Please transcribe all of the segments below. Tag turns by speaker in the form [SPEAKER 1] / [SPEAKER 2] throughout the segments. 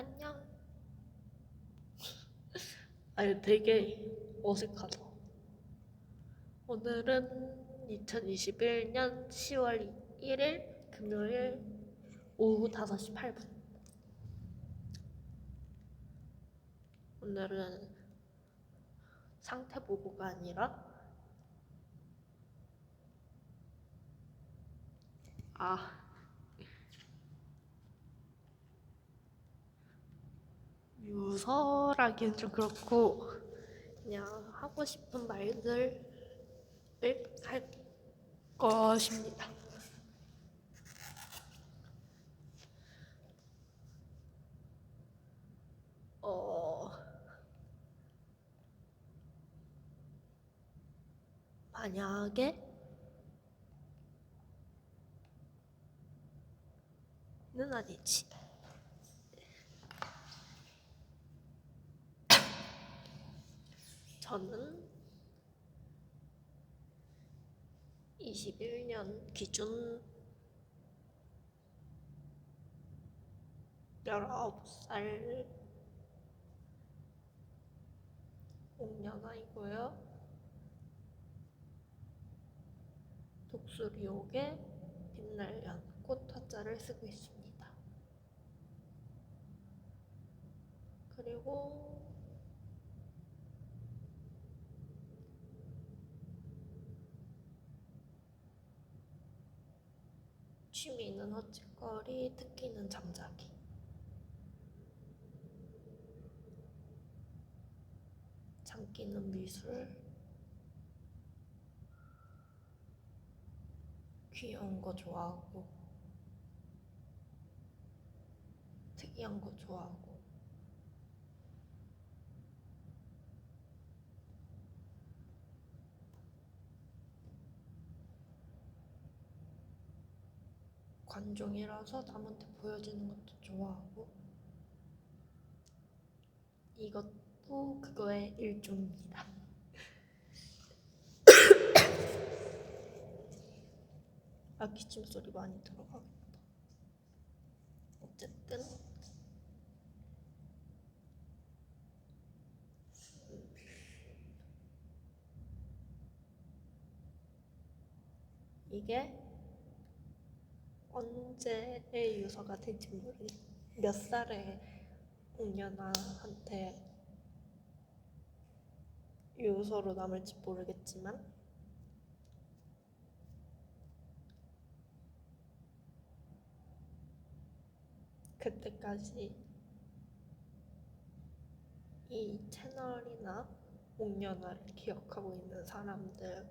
[SPEAKER 1] 안녕. 아니 되게 어색하다. 오늘은 2021년 10월 1일 금요일 오후 5시 8분. 오늘은 상태 보고가 아니라 아 유서라기엔 좀 그렇고 그냥 하고 싶은 말들을 할 것입니다. 어 만약에 는 아니지. 저는 21년 기준 19살 옥년아이고요. 독수리옥에 빛날 연 꽃 화자를 쓰고 있습니다. 그리고 취미는 헛짓거리, 특기는 잠자기. 장기는 미술. 귀여운 거 좋아하고, 특이한 거 좋아하고, 관종이라서 남한테 보여지는 것도 좋아하고, 이것도 그거의 일종입니다. 아, 기침 소리 많이 들어가겠다. 어쨌든 이게 언제의 유서가 될지 모르겠. 몇 살에 옥년아한테 유서로 남을지 모르겠지만 그때까지 이 채널이나 옥년화를 기억하고 있는 사람들은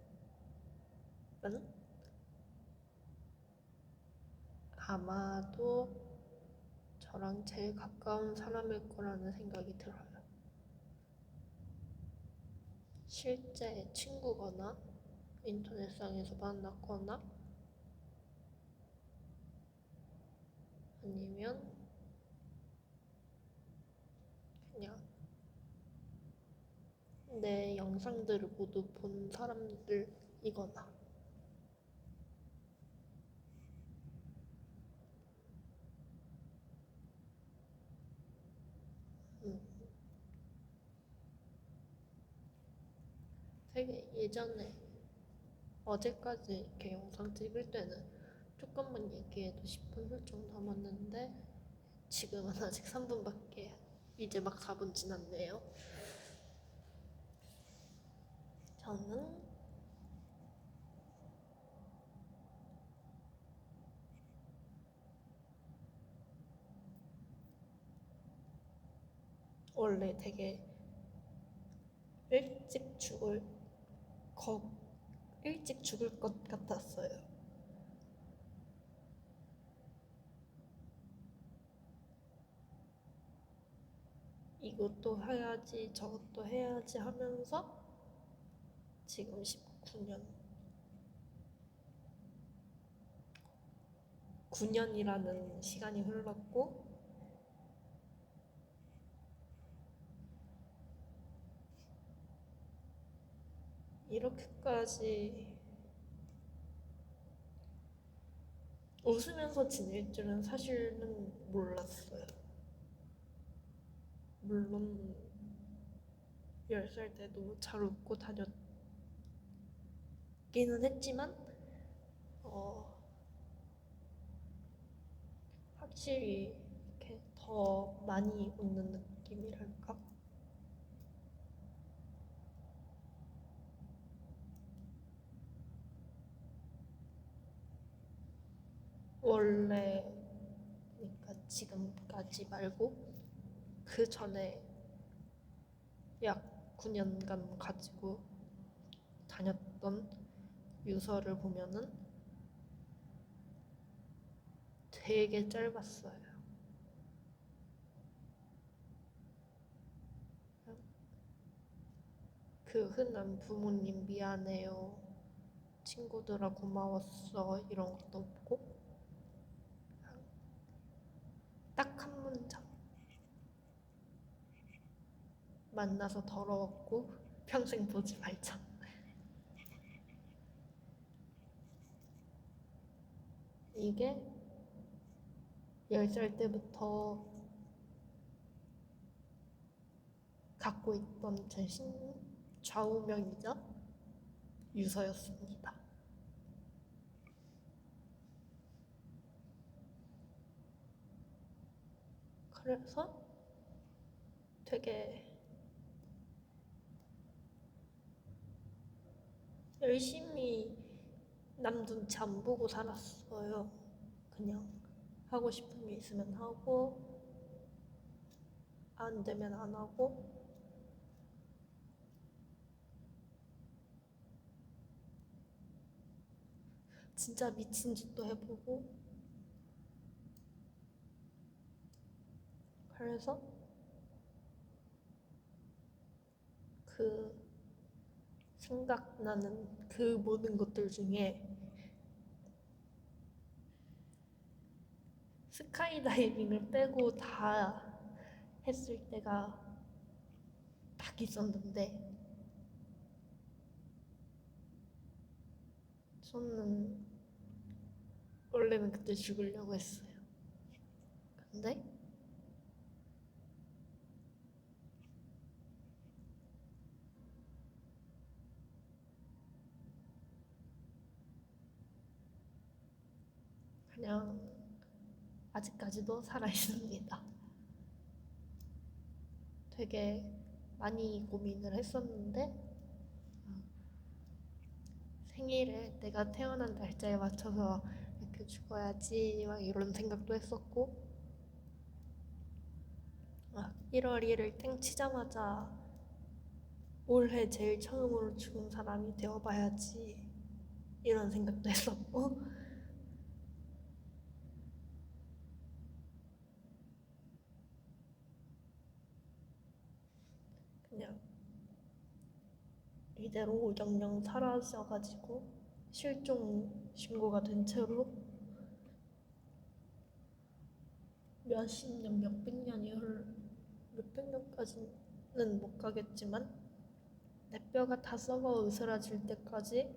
[SPEAKER 1] 아마도 저랑 제일 가까운 사람일 거라는 생각이 들어요. 실제 친구거나 인터넷상에서 만났거나 아니면 그냥 내 영상들을 모두 본 사람들이거나 음. 되게 예전에 어제까지 이렇게 영상 찍을 때는 조금만 얘기해도 10분 훌쩍 남았는데 지금은 아직 3분밖에 이제 막 4분 지났네요. 저는 원래 되게 일찍 죽을 거 일찍 죽을 것 같았어요. 이것도 해야지 저것도 해야지 하면서 지금 19년 9년이라는 시간이 흘렀고 이렇게까지 웃으면서 지낼 줄은 사실은 몰랐어요. 물론 10살 때도 잘 웃고 다녔기는 했지만 어, 확실히 이렇게 더 많이 웃는 느낌이랄까? 원래 그러니까 지금까지 말고 그 전에 약 9년간 가지고 다녔던 유서를 보면은 되게 짧았어요. 그 흔한 부모님 미안해요. 친구들아 고마웠어. 이런 것도 없고 딱 한 문장. 만나서 더러웠고 평생 보지 말자. 이게 10살 때부터 갖고 있던 제 신, 좌우명이자 유서였습니다. 그래서 되게 열심히 남 눈치 안 보고 살았어요. 그냥 하고 싶은 게 있으면 하고 안 되면 안 하고 진짜 미친 짓도 해보고 그래서 그 생각나는 그 모든 것들 중에 스카이다이빙을 빼고 다 했을 때가 딱 있었는데 저는 원래는 그때 죽으려고 했어요. 근데 그냥 아직까지도 살아 있습니다. 되게 많이 고민을 했었는데 어, 생일에 내가 태어난 날짜에 맞춰서 이렇게 죽어야지 막 이런 생각도 했었고 아, 1월 1일 땡 치자마자 올해 제일 처음으로 죽은 사람이 되어봐야지 이런 생각도 했었고 그냥 이대로 영영 사라져가지고 실종 신고가 된 채로 몇십 년, 몇백 년이 흘, 몇백 년까지는 못 가겠지만 내 뼈가 다 썩어 으스라질 때까지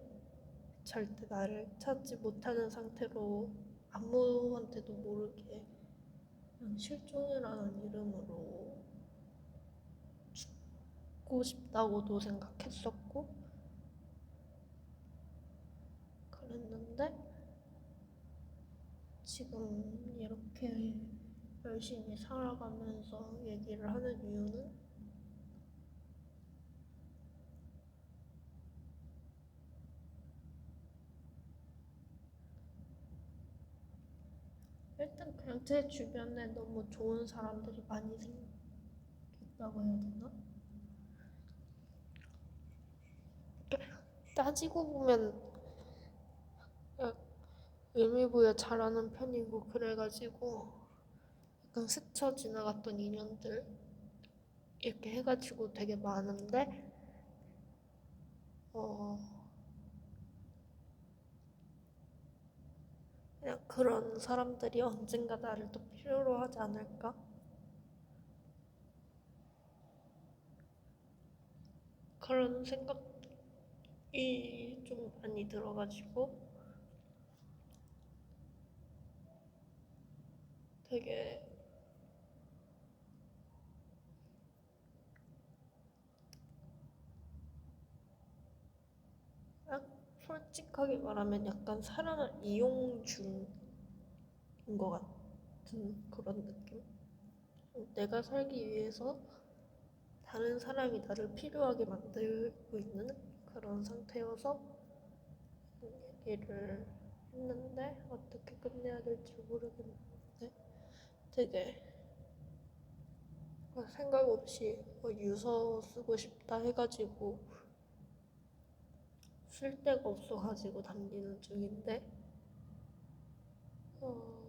[SPEAKER 1] 절대 나를 찾지 못하는 상태로 아무한테도 모르게 그냥 실종이라는 이름으로 죽고 싶다고도 생각했었고 그랬는데 지금 이렇게 열심히 살아가면서 얘기를 하는 이유는 일단 그냥 제 주변에 너무 좋은 사람들이 많이 생겼다고 해야 되나? 따지고 보면 약 의미부여 잘하는 편이고 그래가지고 약간 스쳐 지나갔던 인연들 이렇게 해가지고 되게 많은데 어 그냥 그런 사람들이 언젠가 나를 또 필요로 하지 않을까? 그런 생각 이 좀 많이 들어가지고 되게 솔직하게 말하면 약간 사랑을 이용 중인 것 같은 그런 느낌? 내가 살기 위해서 다른 사람이 나를 필요하게 만들고 있는 그런 상태여서 얘기를 했는데 어떻게 끝내야 될지 모르겠는데 되게 생각 없이 뭐 유서 쓰고 싶다 해가지고 쓸 데가 없어가지고 당기는 중인데 어,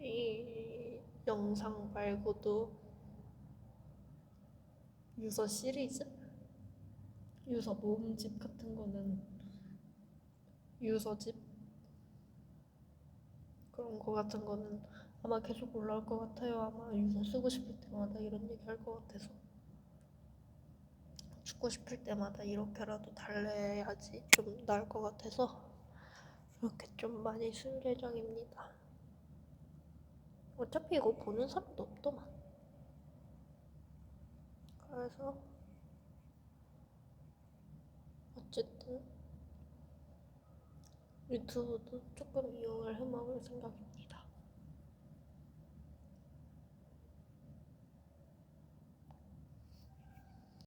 [SPEAKER 1] 이 영상 말고도 유서 시리즈? 유서 모음집 같은 거는 유서집? 그런 거 같은 거는 아마 계속 올라올 것 같아요. 아마 유서 쓰고 싶을 때마다 이런 얘기 할 것 같아서. 죽고 싶을 때마다 이렇게라도 달래야지 좀 나을 것 같아서 이렇게 좀 많이 쓸 예정입니다. 어차피 이거 보는 사람도 없더만. 그래서 어쨌든 유튜브도 조금 이용을 해먹을 생각입니다.